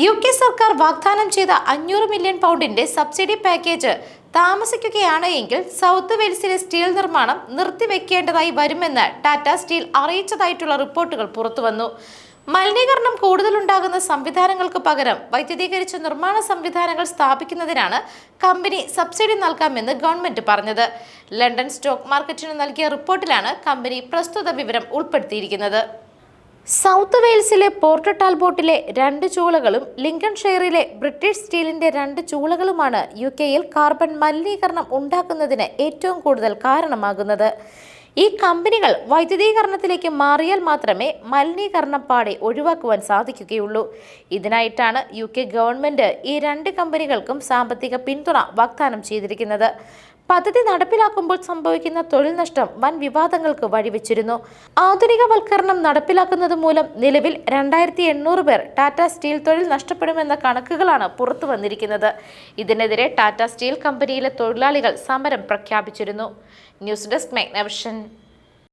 U K സർക്കാർ വാഗ്ദാനം ചെയ്ത അഞ്ഞൂറ് മില്യൺ പൗണ്ടിന്റെ സബ്സിഡി പാക്കേജ് താമസിക്കുകയാണ് എങ്കിൽ സൗത്ത് വെയിൽസിലെ സ്റ്റീൽ നിർമ്മാണം നിർത്തിവെക്കേണ്ടതായി വരുമെന്ന് ടാറ്റ സ്റ്റീൽ അറിയിച്ചതായിട്ടുള്ള റിപ്പോർട്ടുകൾ പുറത്തുവന്നു. മലിനീകരണം കൂടുതലുണ്ടാകുന്ന സംവിധാനങ്ങൾക്ക് പകരം വൈദ്യുതീകരിച്ച നിർമ്മാണ സംവിധാനങ്ങൾ സ്ഥാപിക്കുന്നതിനാണ് കമ്പനി സബ്സിഡി നൽകാമെന്ന് ഗവൺമെന്റ് പറഞ്ഞത്. ലണ്ടൻ സ്റ്റോക്ക് മാർക്കറ്റിന് നൽകിയ റിപ്പോർട്ടിലാണ് കമ്പനി പ്രസ്തുത വിവരം ഉൾപ്പെടുത്തിയിരിക്കുന്നത്. സൗത്ത് വെയിൽസിലെ പോർട്ട് ടാൽബോട്ടിലെ രണ്ട് ചൂളകളും ലിങ്കൺ ഷെയറിലെ ബ്രിട്ടീഷ് സ്റ്റീലിന്റെ രണ്ട് ചൂളകളുമാണ് യു കെയിൽ കാർബൺ മലിനീകരണം ഉണ്ടാക്കുന്നതിന് ഏറ്റവും കൂടുതൽ കാരണമാകുന്നത്. ഈ കമ്പനികൾ വൈദ്യുതീകരണത്തിലേക്ക് മാറിയാൽ മാത്രമേ മലിനീകരണം പാടെ ഒഴിവാക്കുവാൻ സാധിക്കുകയുള്ളൂ. ഇതിനായിട്ടാണ് യു കെ ഗവൺമെന്റ് ഈ രണ്ട് കമ്പനികൾക്കും സാമ്പത്തിക പിന്തുണ വാഗ്ദാനം ചെയ്തിരിക്കുന്നത്. പദ്ധതി നടപ്പിലാക്കുമ്പോൾ സംഭവിക്കുന്ന തൊഴിൽ നഷ്ടം വൻ വിവാദങ്ങൾക്ക് വഴിവെച്ചിരുന്നു. ആധുനികവൽക്കരണം നടപ്പിലാക്കുന്നത് മൂലം നിലവിൽ രണ്ടായിരത്തി എണ്ണൂറ് പേർ ടാറ്റ സ്റ്റീൽ തൊഴിൽ നഷ്ടപ്പെടുമെന്ന കണക്കുകളാണ് പുറത്തു വന്നിരിക്കുന്നത്. ഇതിനെതിരെ ടാറ്റ സ്റ്റീൽ കമ്പനിയിലെ തൊഴിലാളികൾ സമരം പ്രഖ്യാപിച്ചിരുന്നു. News desk Magnavision.